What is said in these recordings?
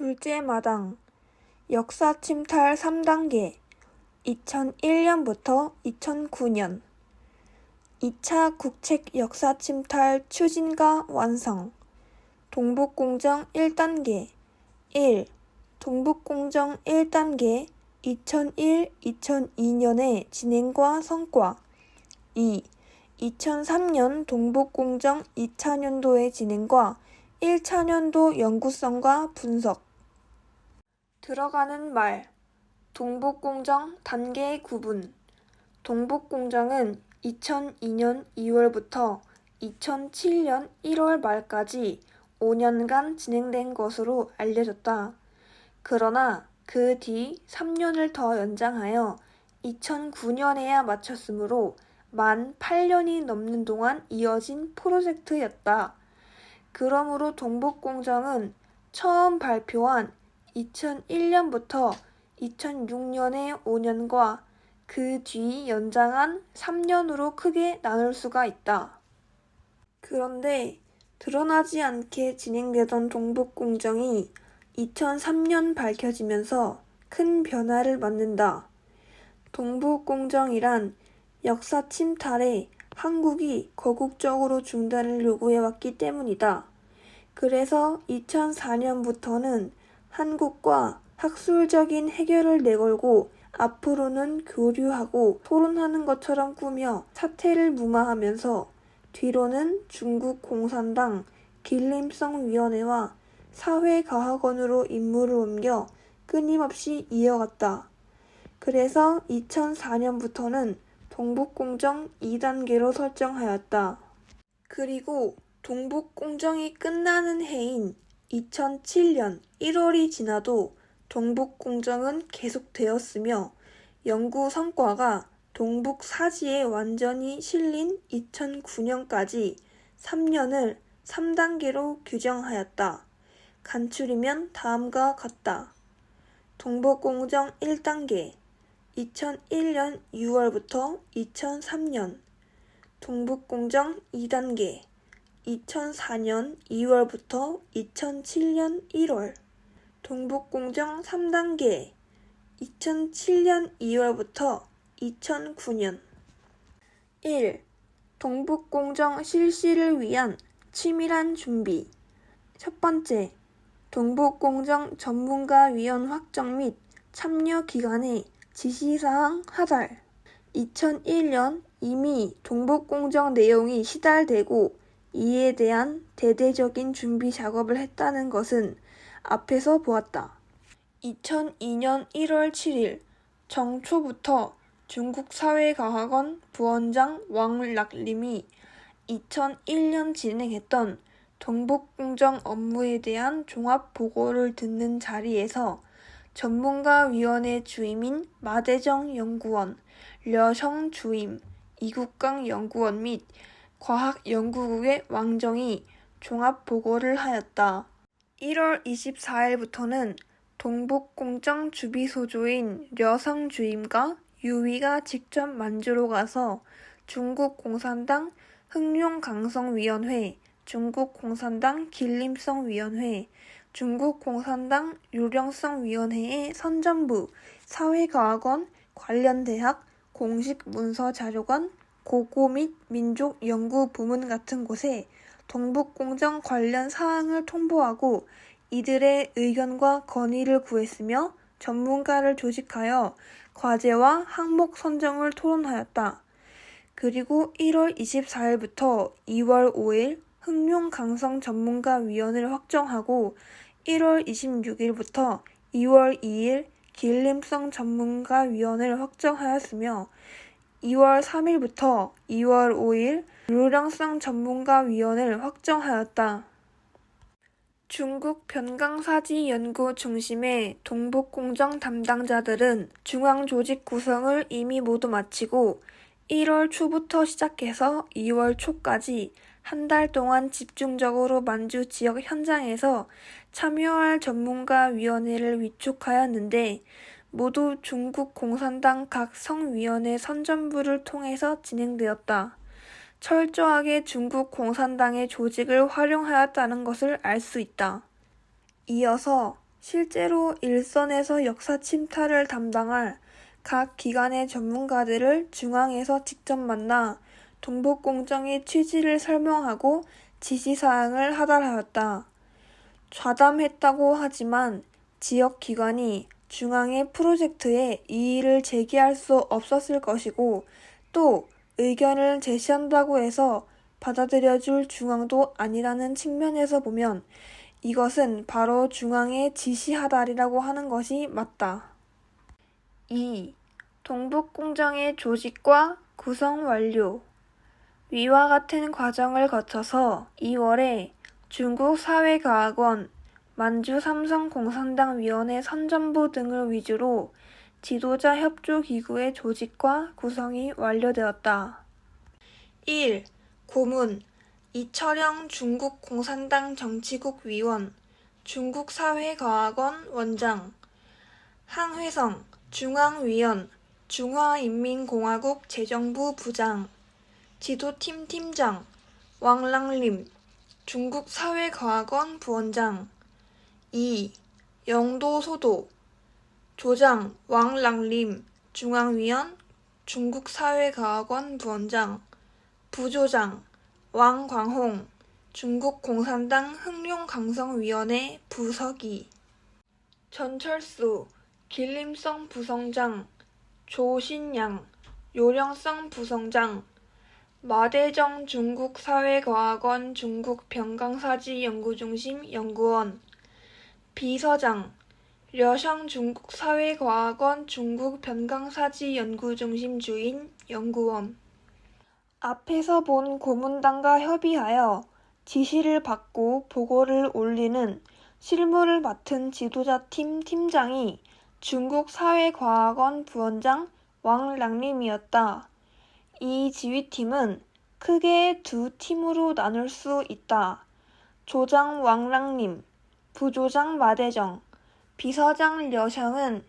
둘째 마당. 역사 침탈 3단계. 2001년부터 2009년. 2차 국책 역사 침탈 추진과 완성. 동북공정 1단계. 1. 동북공정 1단계. 2001-2002년의 진행과 성과. 2. 2003년 동북공정 2차년도의 진행과 1차년도 연구성과 분석 들어가는 말 동북공정 단계 구분 동북공정은 2002년 2월부터 2007년 1월 말까지 5년간 진행된 것으로 알려졌다. 그러나 그 뒤 3년을 더 연장하여 2009년에야 마쳤으므로 만 8년이 넘는 동안 이어진 프로젝트였다. 그러므로 동북공정은 처음 발표한 2001년부터 2006년의 5년과 그 뒤 연장한 3년으로 크게 나눌 수가 있다. 그런데 드러나지 않게 진행되던 동북 공정이 2003년 밝혀지면서 큰 변화를 맞는다. 동북 공정이란 역사 침탈에 한국이 거국적으로 중단을 요구해왔기 때문이다. 그래서 2004년부터는 한국과 학술적인 해결을 내걸고 앞으로는 교류하고 토론하는 것처럼 꾸며 사태를 무마하면서 뒤로는 중국 공산당 길림성 위원회와 사회과학원으로 임무를 옮겨 끊임없이 이어갔다. 그래서 2004년부터는 동북공정 2단계로 설정하였다. 그리고 동북공정이 끝나는 해인 2007년 1월이 지나도 동북 공정은 계속되었으며 연구 성과가 동북 사지에 완전히 실린 2009년까지 3년을 3단계로 규정하였다. 간추리면 다음과 같다. 동북 공정 1단계 2001년 6월부터 2003년 동북 공정 2단계 2004년 2월부터 2007년 1월 동북공정 3단계 2007년 2월부터 2009년 1. 동북공정 실시를 위한 치밀한 준비 첫 번째, 동북공정 전문가위원 확정 및 참여 기간의 지시사항 하달 2001년 이미 동북공정 내용이 시달되고 이에 대한 대대적인 준비 작업을 했다는 것은 앞에서 보았다. 2002년 1월 7일 정초부터 중국 사회과학원 부원장 왕락림이 2001년 진행했던 동북공정 업무에 대한 종합 보고를 듣는 자리에서 전문가위원회 주임인 마대정 연구원, 려성 주임, 이국강 연구원 및 과학연구국의 왕정이 종합 보고를 하였다. 1월 24일부터는 동북공정 주비소조인 려성 주임과 유위가 직접 만주로 가서 중국 공산당 흥룡강성위원회, 중국 공산당 길림성위원회, 중국 공산당 유령성위원회의 선전부, 사회과학원, 관련 대학, 공식 문서 자료관, 고고 및 민족 연구 부문 같은 곳에 동북공정 관련 사항을 통보하고 이들의 의견과 건의를 구했으며 전문가를 조직하여 과제와 항목 선정을 토론하였다. 그리고 1월 24일부터 2월 5일 흥룡강성 전문가 위원회를 확정하고 1월 26일부터 2월 2일 길림성 전문가 위원회를 확정하였으며 2월 3일부터 2월 5일 요령성 전문가위원회를 확정하였다. 중국 변강사지 연구 중심의 동북공정 담당자들은 중앙 조직 구성을 이미 모두 마치고 1월 초부터 시작해서 2월 초까지 한 달 동안 집중적으로 만주 지역 현장에서 참여할 전문가 위원회를 위촉하였는데 모두 중국 공산당 각 성위원회 선전부를 통해서 진행되었다. 철저하게 중국 공산당의 조직을 활용하였다는 것을 알 수 있다. 이어서 실제로 일선에서 역사 침탈을 담당할 각 기관의 전문가들을 중앙에서 직접 만나 동북공정의 취지를 설명하고 지시사항을 하달하였다. 좌담했다고 하지만 지역 기관이 중앙의 프로젝트에 이의를 제기할 수 없었을 것이고 또 의견을 제시한다고 해서 받아들여줄 중앙도 아니라는 측면에서 보면 이것은 바로 중앙의 지시하달이라고 하는 것이 맞다. 2. 동북공정의 조직과 구성 완료 위와 같은 과정을 거쳐서 2월에 중국 사회과학원, 만주 삼성공산당 위원회 선전부 등을 위주로 지도자 협조 기구의 조직과 구성이 완료되었다. 1. 고문. 이철영 중국 공산당 정치국 위원, 중국 사회과학원 원장, 항회성. 중앙위원, 중화인민공화국 재정부 부장, 지도팀 팀장, 왕랑림. 중국 사회과학원 부원장, 2. 영도 소도 조장 왕랑림 중앙위원, 중국 사회과학원 부원장, 부조장 왕광홍 중국 공산당 흑룡강성위원회 부서기 전철수 길림성 부성장 조신양 요령성 부성장 마대정 중국 사회과학원 중국 병강사지 연구중심 연구원 비서장 려성 중국 사회과학원 중국 변강사지 연구중심 주인 연구원 앞에서 본 고문단과 협의하여 지시를 받고 보고를 올리는 실무를 맡은 지도자 팀 팀장이 중국 사회과학원 부원장 왕랑림이었다. 이 지휘팀은 크게 두 팀으로 나눌 수 있다. 조장 왕랑림, 부조장 마대정, 비서장 려샹은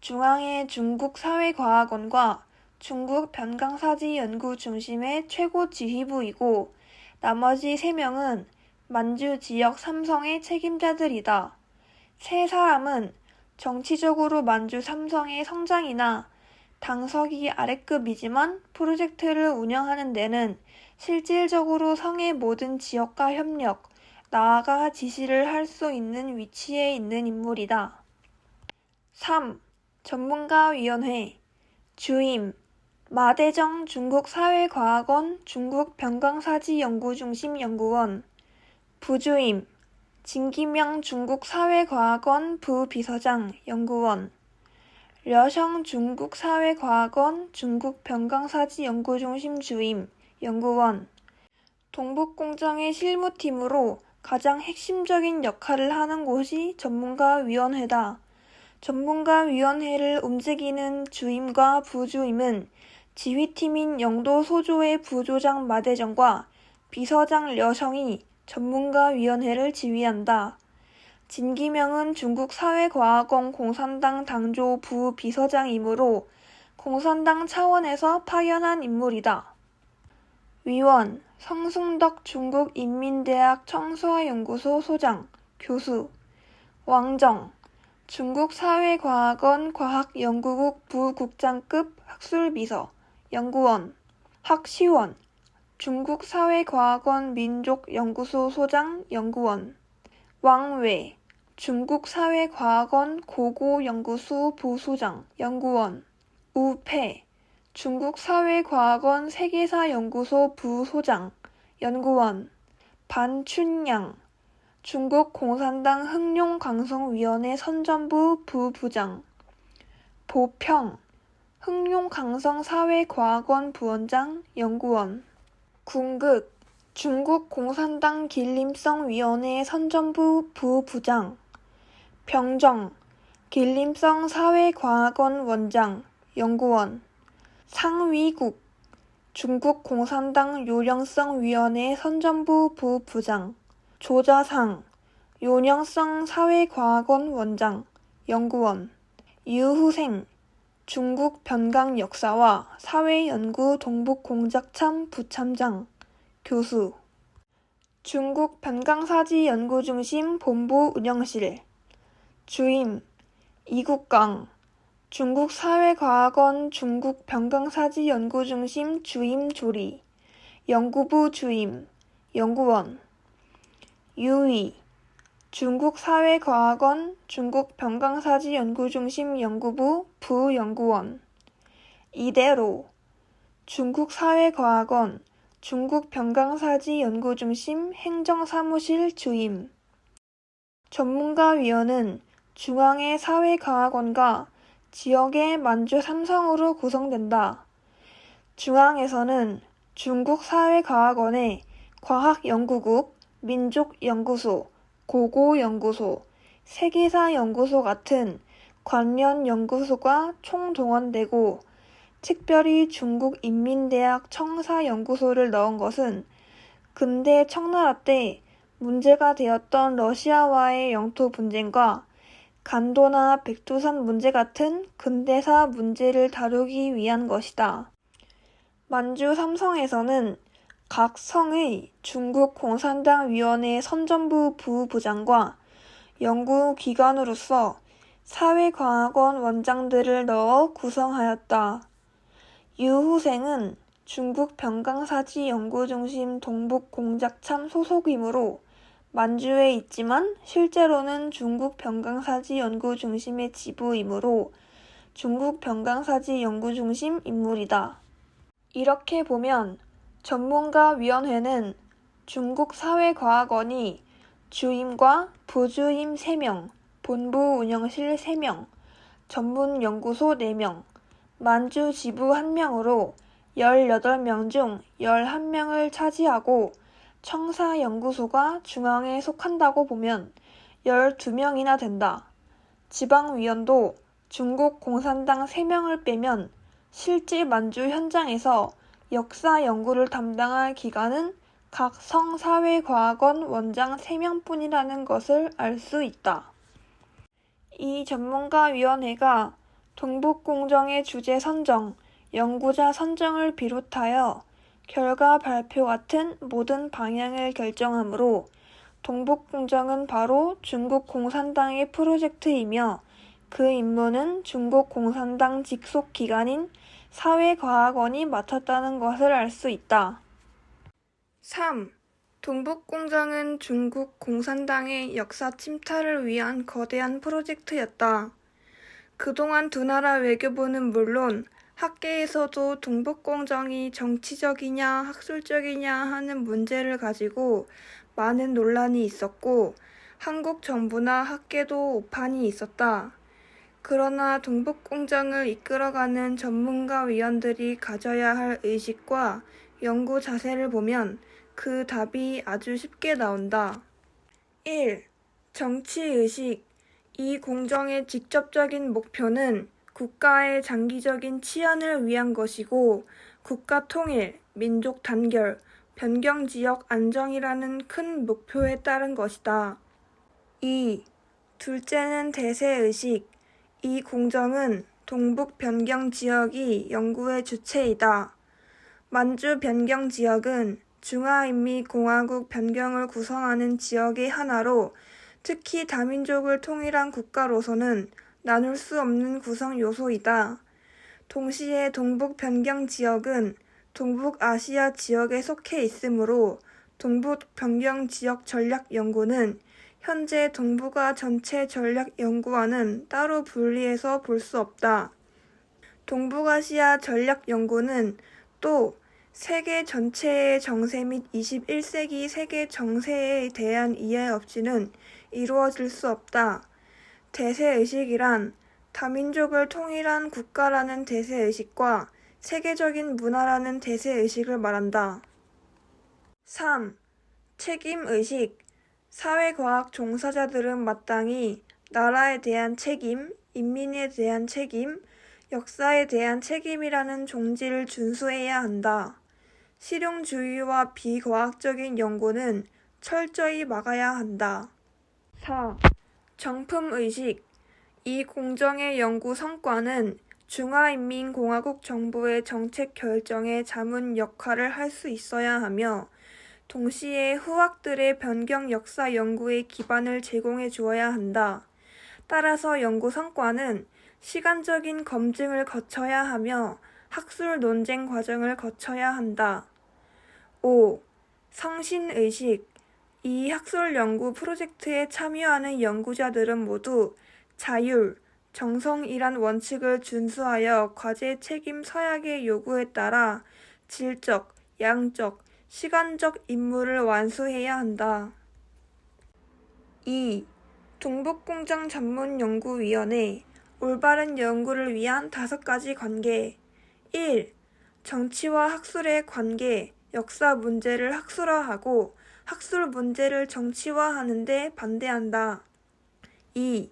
중앙의 중국 사회과학원과 중국 변강사지 연구 중심의 최고 지휘부이고 나머지 세 명은 만주 지역 삼성의 책임자들이다. 세 사람은 정치적으로 만주 삼성의 성장이나 당석이 아래급이지만 프로젝트를 운영하는 데는 실질적으로 성의 모든 지역과 협력, 나아가 지시를 할 수 있는 위치에 있는 인물이다. 3. 전문가위원회. 주임. 마대정 중국 사회과학원 중국 병강사지연구중심 연구원. 부주임. 진기명 중국 사회과학원 부비서장 연구원. 려성 중국 사회과학원 중국 병강사지 연구중심 주임 연구원. 동북공정의 실무팀으로 가장 핵심적인 역할을 하는 곳이 전문가위원회다. 전문가위원회를 움직이는 주임과 부주임은 지휘팀인 영도 소조의 부조장 마대정과 비서장 려성이 전문가위원회를 지휘한다. 진기명은 중국 사회과학원 공산당 당조 부비서장이므로 공산당 차원에서 파견한 인물이다. 위원 성승덕 중국인민대학 청소연구소 소장, 교수. 왕정 중국 사회과학원 과학연구국 부국장급 학술비서 연구원. 학시원 중국 사회과학원 민족연구소 소장 연구원. 왕외 중국 사회과학원 고고연구소 부소장 연구원. 우패 중국 사회과학원 세계사연구소 부소장 연구원 반춘양 중국 공산당 흑룡강성위원회 선전부 부부장 보평 흑룡강성사회과학원 부원장 연구원. 궁극 중국 공산당 길림성위원회 선전부 부부장 병정 길림성 사회과학원 원장 연구원 상위국 중국 공산당 요령성위원회 선전부 부부장 조자상 요령성 사회과학원 원장 연구원 유후생 중국 변강 역사와 사회연구 동북공작참 부참장 교수. 중국 변강사지 연구중심 본부 운영실. 주임 이국강 중국 사회과학원 중국 병강사지 연구중심 주임 조리 연구부 주임 연구원. 유위 중국 사회과학원 중국 병강사지 연구중심 연구부 부연구원. 이대로 중국 사회과학원 중국 병강사지 연구중심 행정사무실 주임. 전문가위원은 중앙의 사회과학원과 지역의 만주 삼성으로 구성된다. 중앙에서는 중국사회과학원의 과학연구국, 민족연구소, 고고연구소, 세계사연구소 같은 관련 연구소가 총동원되고 특별히 중국인민대학 청사연구소를 넣은 것은 근대 청나라 때 문제가 되었던 러시아와의 영토 분쟁과 간도나 백두산 문제 같은 근대사 문제를 다루기 위한 것이다. 만주 삼성에서는 각 성의 중국 공산당 위원회 선전부 부부장과 연구기관으로서 사회과학원 원장들을 넣어 구성하였다. 유후생은 중국 병강사지 연구중심 동북공작참 소속이므로 만주에 있지만 실제로는 중국 병강사지 연구 중심의 지부이므로 중국 병강사지 연구 중심 인물이다. 이렇게 보면 전문가위원회는 중국 사회과학원이 주임과 부주임 3명, 본부 운영실 3명, 전문 연구소 4명, 만주 지부 1명으로 18명 중 11명을 차지하고 청사연구소가 중앙에 속한다고 보면 12명이나 된다. 지방위원도 중국 공산당 3명을 빼면 실제 만주 현장에서 역사 연구를 담당할 기관은 각 성사회과학원 원장 3명뿐이라는 것을 알 수 있다. 이 전문가위원회가 동북공정의 주제 선정, 연구자 선정을 비롯하여 결과 발표 같은 모든 방향을 결정하므로 동북공정은 바로 중국 공산당의 프로젝트이며 그 임무는 중국 공산당 직속 기관인 사회과학원이 맡았다는 것을 알 수 있다. 3. 동북공정은 중국 공산당의 역사 침탈을 위한 거대한 프로젝트였다. 그동안 두 나라 외교부는 물론 학계에서도 동북공정이 정치적이냐 학술적이냐 하는 문제를 가지고 많은 논란이 있었고 한국 정부나 학계도 오판이 있었다. 그러나 동북공정을 이끌어가는 전문가 위원들이 가져야 할 의식과 연구 자세를 보면 그 답이 아주 쉽게 나온다. 1. 정치의식. 이 공정의 직접적인 목표는 국가의 장기적인 치안을 위한 것이고 국가 통일, 민족 단결, 변경 지역 안정이라는 큰 목표에 따른 것이다. 2. 둘째는 대세의식. 이 공정은 동북 변경 지역이 연구의 주체이다. 만주 변경 지역은 중화인민공화국 변경을 구성하는 지역의 하나로 특히 다민족을 통일한 국가로서는 나눌 수 없는 구성 요소이다. 동시에 동북 변경 지역은 동북아시아 지역에 속해 있으므로 동북 변경 지역 전략 연구는 현재 동북아 전체 전략 연구와는 따로 분리해서 볼 수 없다. 동북아시아 전략 연구는 또 세계 전체의 정세 및 21세기 세계 정세에 대한 이해 없이는 이루어질 수 없다. 대세의식이란 다민족을 통일한 국가라는 대세의식과 세계적인 문화라는 대세의식을 말한다. 3. 책임의식. 사회과학 종사자들은 마땅히 나라에 대한 책임, 인민에 대한 책임, 역사에 대한 책임이라는 종지를 준수해야 한다. 실용주의와 비과학적인 연구는 철저히 막아야 한다. 4. 정품의식. 이 공정의 연구 성과는 중화인민공화국 정부의 정책 결정에 자문 역할을 할 수 있어야 하며 동시에 후학들의 변경 역사 연구의 기반을 제공해 주어야 한다. 따라서 연구 성과는 시간적인 검증을 거쳐야 하며 학술 논쟁 과정을 거쳐야 한다. 5. 성신의식 이 학술 연구 프로젝트에 참여하는 연구자들은 모두 자율, 정성이란 원칙을 준수하여 과제 책임 서약의 요구에 따라 질적, 양적, 시간적 임무를 완수해야 한다. 2. 동북공정 전문연구위원회 올바른 연구를 위한 다섯 가지 관계 1. 정치와 학술의 관계, 역사 문제를 학술화하고 학술 문제를 정치화하는데 반대한다. 2.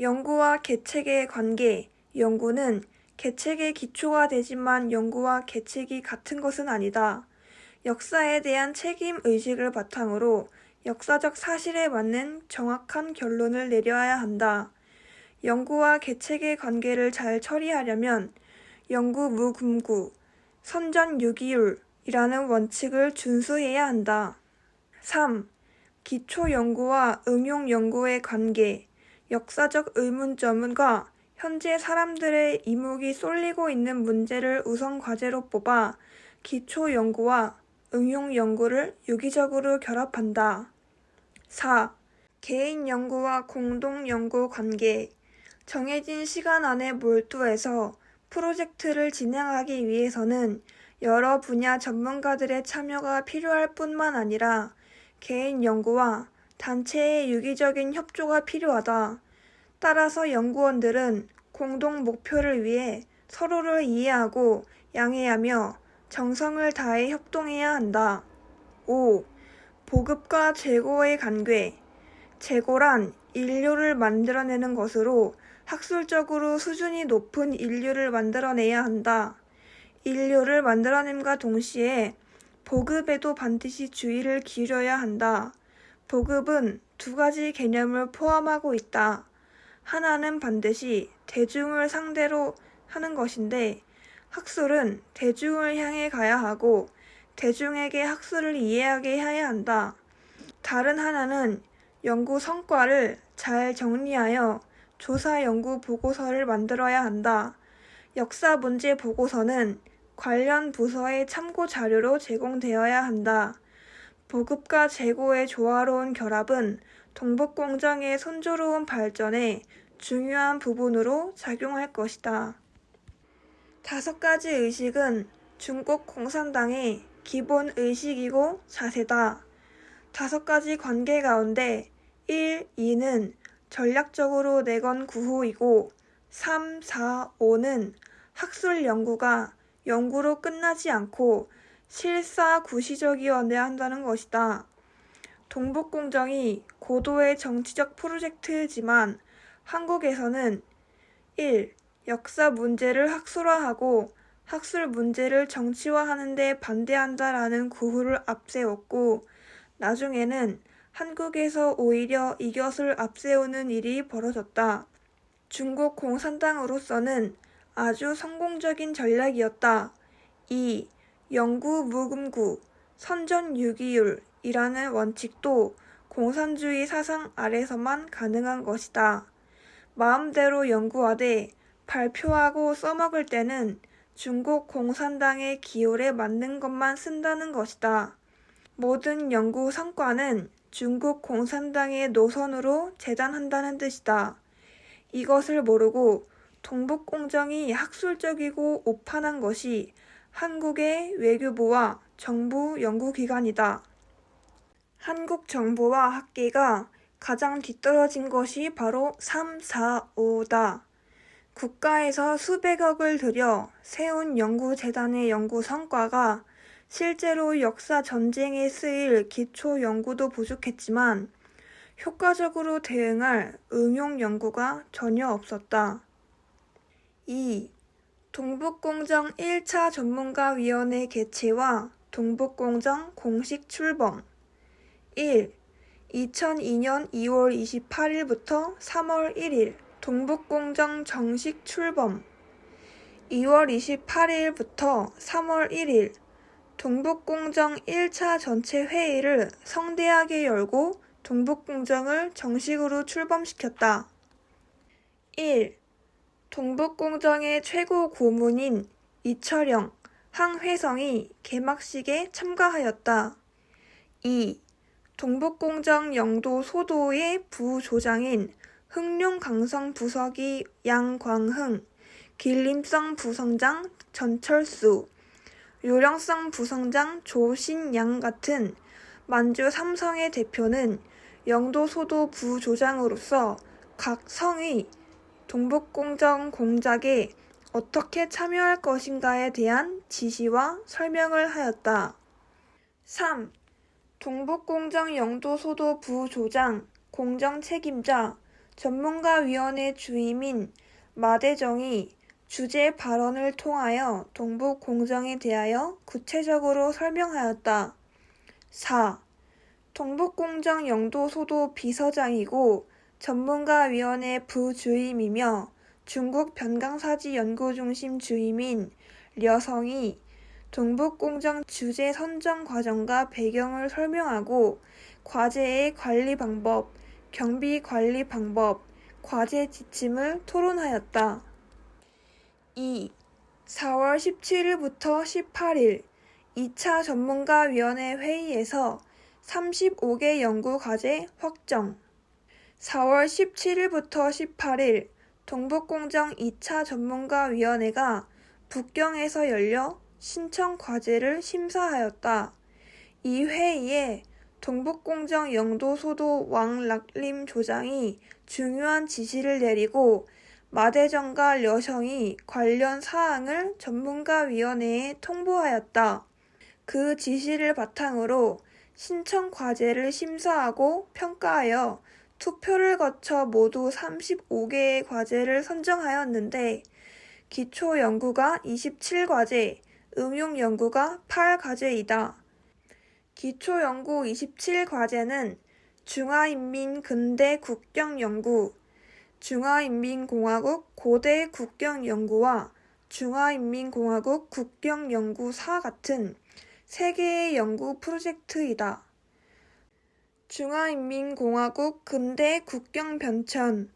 연구와 계책의 관계. 연구는 계책의 기초가 되지만 연구와 계책이 같은 것은 아니다. 역사에 대한 책임 의식을 바탕으로 역사적 사실에 맞는 정확한 결론을 내려야 한다. 연구와 계책의 관계를 잘 처리하려면 연구 무금구, 선전 유기율이라는 원칙을 준수해야 한다. 3. 기초 연구와 응용 연구의 관계, 역사적 의문점과 현재 사람들의 이목이 쏠리고 있는 문제를 우선 과제로 뽑아 기초 연구와 응용 연구를 유기적으로 결합한다. 4. 개인 연구와 공동 연구 관계. 정해진 시간 안에 몰두해서 프로젝트를 진행하기 위해서는 여러 분야 전문가들의 참여가 필요할 뿐만 아니라 개인 연구와 단체의 유기적인 협조가 필요하다. 따라서 연구원들은 공동 목표를 위해 서로를 이해하고 양해하며 정성을 다해 협동해야 한다. 5. 보급과 재고의 관계. 재고란 인류를 만들어내는 것으로 학술적으로 수준이 높은 인류를 만들어내야 한다. 인류를 만들어냄과 동시에 보급에도 반드시 주의를 기울여야 한다. 보급은 두 가지 개념을 포함하고 있다. 하나는 반드시 대중을 상대로 하는 것인데, 학술은 대중을 향해 가야 하고, 대중에게 학술을 이해하게 해야 한다. 다른 하나는 연구 성과를 잘 정리하여 조사 연구 보고서를 만들어야 한다. 역사 문제 보고서는 관련 부서의 참고 자료로 제공되어야 한다. 보급과 재고의 조화로운 결합은 동북공정의 순조로운 발전에 중요한 부분으로 작용할 것이다. 다섯 가지 의식은 중국 공산당의 기본 의식이고 자세다. 다섯 가지 관계 가운데 1, 2는 전략적으로 내건 구호이고 3, 4, 5는 학술 연구가 연구로 끝나지 않고 실사 구시적이어야 한다는 것이다. 동북공정이 고도의 정치적 프로젝트지만 한국에서는 1. 역사 문제를 학술화하고 학술 문제를 정치화하는 데 반대한다라는 구호를 앞세웠고 나중에는 한국에서 오히려 이것을 앞세우는 일이 벌어졌다. 중국 공산당으로서는 아주 성공적인 전략이었다. 2. 영구 무금구, 선전유기율이라는 원칙도 공산주의 사상 아래서만 가능한 것이다. 마음대로 연구하되 발표하고 써먹을 때는 중국 공산당의 기율에 맞는 것만 쓴다는 것이다. 모든 연구 성과는 중국 공산당의 노선으로 재단한다는 뜻이다. 이것을 모르고 동북공정이 학술적이고 오판한 것이 한국의 외교부와 정부 연구기관이다. 한국 정부와 학계가 가장 뒤떨어진 것이 바로 3, 4, 5다. 국가에서 수백억을 들여 세운 연구재단의 연구 성과가 실제로 역사 전쟁에 쓰일 기초 연구도 부족했지만 효과적으로 대응할 응용 연구가 전혀 없었다. 2. 동북공정 1차 전문가위원회 개최와 동북공정 공식 출범 1. 2002년 2월 28일부터 3월 1일 동북공정 정식 출범 2월 28일부터 3월 1일 동북공정 1차 전체 회의를 성대하게 열고 동북공정을 정식으로 출범시켰다. 1. 동북공정의 최고 고문인 이철영, 황회성이 개막식에 참가하였다. 2. 동북공정 영도 소도의 부조장인 흥룡강성 부서기 양광흥, 길림성 부성장 전철수, 요령성 부성장 조신양 같은 만주 삼성의 대표는 영도 소도 부조장으로서 각 성의 동북공정 공작에 어떻게 참여할 것인가에 대한 지시와 설명을 하였다. 3. 동북공정 영도소도 부조장, 공정 책임자, 전문가위원회 주임인 마대정이 주제 발언을 통하여 동북공정에 대하여 구체적으로 설명하였다. 4. 동북공정 영도소도 비서장이고 전문가위원회 부주임이며 중국 변강사지 연구중심 주임인 려성이 동북공정 주제 선정 과정과 배경을 설명하고 과제의 관리 방법, 경비 관리 방법, 과제 지침을 토론하였다. 2. 4월 17일부터 18일 2차 전문가위원회 회의에서 35개 연구 과제 확정. 4월 17일부터 18일 동북공정 2차 전문가위원회가 북경에서 열려 신청 과제를 심사하였다. 이 회의에 동북공정 영도소도 왕락림 조장이 중요한 지시를 내리고 마대정과 려성이 관련 사항을 전문가위원회에 통보하였다. 그 지시를 바탕으로 신청 과제를 심사하고 평가하여 투표를 거쳐 모두 35개의 과제를 선정하였는데 기초 연구가 27과제, 응용 연구가 8과제이다. 기초 연구 27과제는 중화인민 근대 국경 연구, 중화인민공화국 고대 국경 연구와 중화인민공화국 국경 연구사 같은 세 개의 연구 프로젝트이다. 중화인민공화국 근대 국경 변천,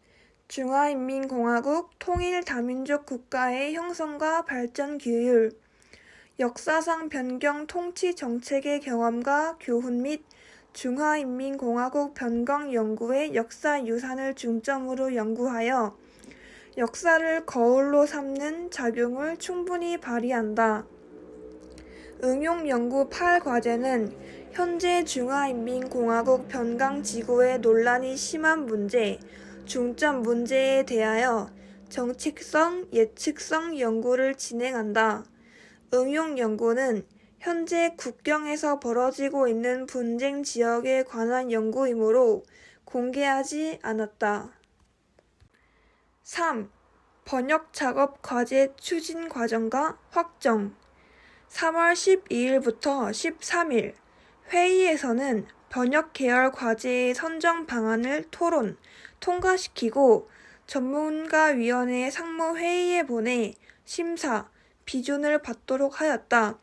중화인민공화국 통일 다민족 국가의 형성과 발전 규율, 역사상 변경 통치 정책의 경험과 교훈 및 중화인민공화국 변경 연구의 역사 유산을 중점으로 연구하여 역사를 거울로 삼는 작용을 충분히 발휘한다. 응용 연구 8과제는 현재 중화인민공화국 변강 지구의 논란이 심한 문제, 중점 문제에 대하여 정책성, 예측성 연구를 진행한다. 응용 연구는 현재 국경에서 벌어지고 있는 분쟁 지역에 관한 연구이므로 공개하지 않았다. 3. 번역 작업 과제 추진 과정과 확정 3월 12일부터 13일 회의에서는 번역 계열 과제의 선정 방안을 토론, 통과시키고 전문가위원회 상무회의에 보내 심사, 비준을 받도록 하였다.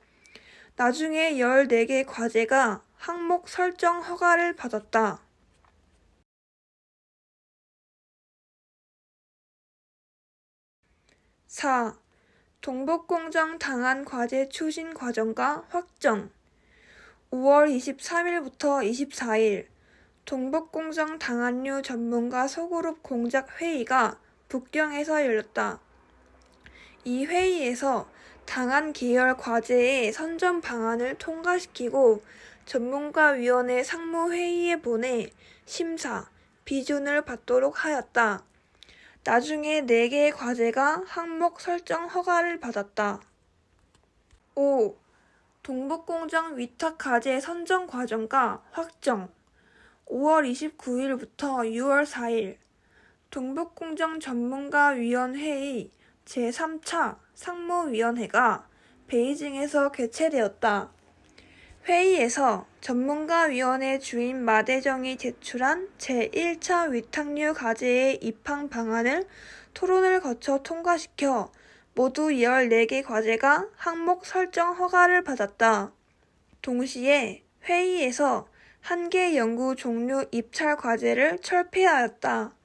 나중에 14개 과제가 항목 설정 허가를 받았다. 4. 동북공정 당한 과제 추진 과정과 확정 5월 23일부터 24일 동북공정 당한류 전문가 소그룹 공작 회의가 북경에서 열렸다. 이 회의에서 당한 계열 과제의 선점 방안을 통과시키고 전문가위원회 상무회의에 보내 심사, 비준을 받도록 하였다. 나중에 4개의 과제가 항목 설정 허가를 받았다. 5. 동북공정 위탁 과제 선정 과정과 확정 5월 29일부터 6월 4일 동북공정 전문가위원회의 제3차 상무위원회가 베이징에서 개최되었다. 회의에서 전문가위원회 주임 마대정이 제출한 제1차 위탁류 과제의 입항 방안을 토론을 거쳐 통과시켜 모두 14개 과제가 항목 설정 허가를 받았다. 동시에 회의에서 한 개 연구 종류 입찰 과제를 철폐하였다.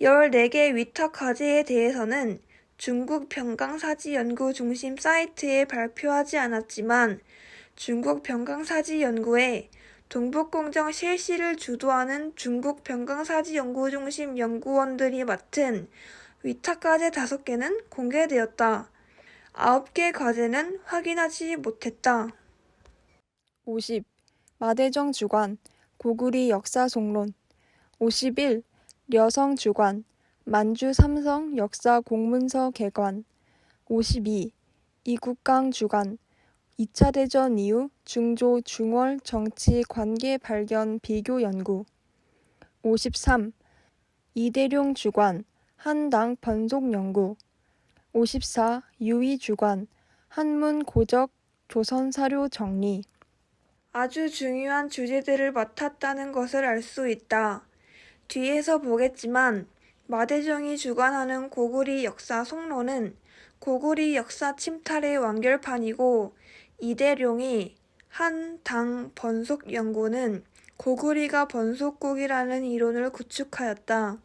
14개 위탁 과제에 대해서는 중국 병강사지 연구 중심 사이트에 발표하지 않았지만 중국 병강사지 연구에 동북공정 실시를 주도하는 중국 병강사지 연구중심 연구원들이 맡은 위탁 과제 5개는 공개되었다. 9개 과제는 확인하지 못했다. 50. 마대정 주관, 고구리 역사 송론. 51. 려성 주관, 만주 삼성 역사 공문서 개관. 52. 이국강 주관, 2차 대전 이후 중조 중월 정치 관계 발견 비교 연구. 53. 이대룡 주관, 한당 번속 연구. 54. 유희 주관, 한문 고적 조선 사료 정리. 아주 중요한 주제들을 맡았다는 것을 알 수 있다. 뒤에서 보겠지만 마대정이 주관하는 고구리 역사 송론은 고구리 역사 침탈의 완결판이고 이대룡이 한 당 번속 연구는 고구리가 번속국이라는 이론을 구축하였다.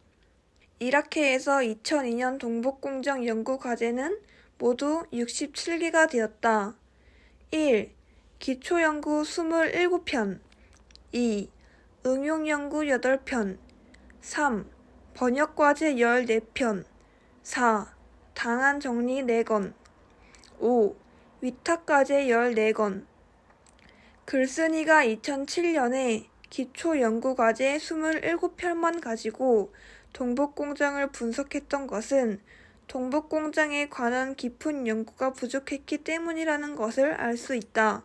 이라크에서 2002년 동북공정 연구 과제는 모두 67개가 되었다. 1. 기초연구 27편 2. 응용연구 8편 3. 번역과제 14편 4. 당한 정리 4건 5. 위탁과제 14건 글쓴이가 2007년에 기초연구과제 27편만 가지고 동북공장을 분석했던 것은 동북공장에 관한 깊은 연구가 부족했기 때문이라는 것을 알 수 있다.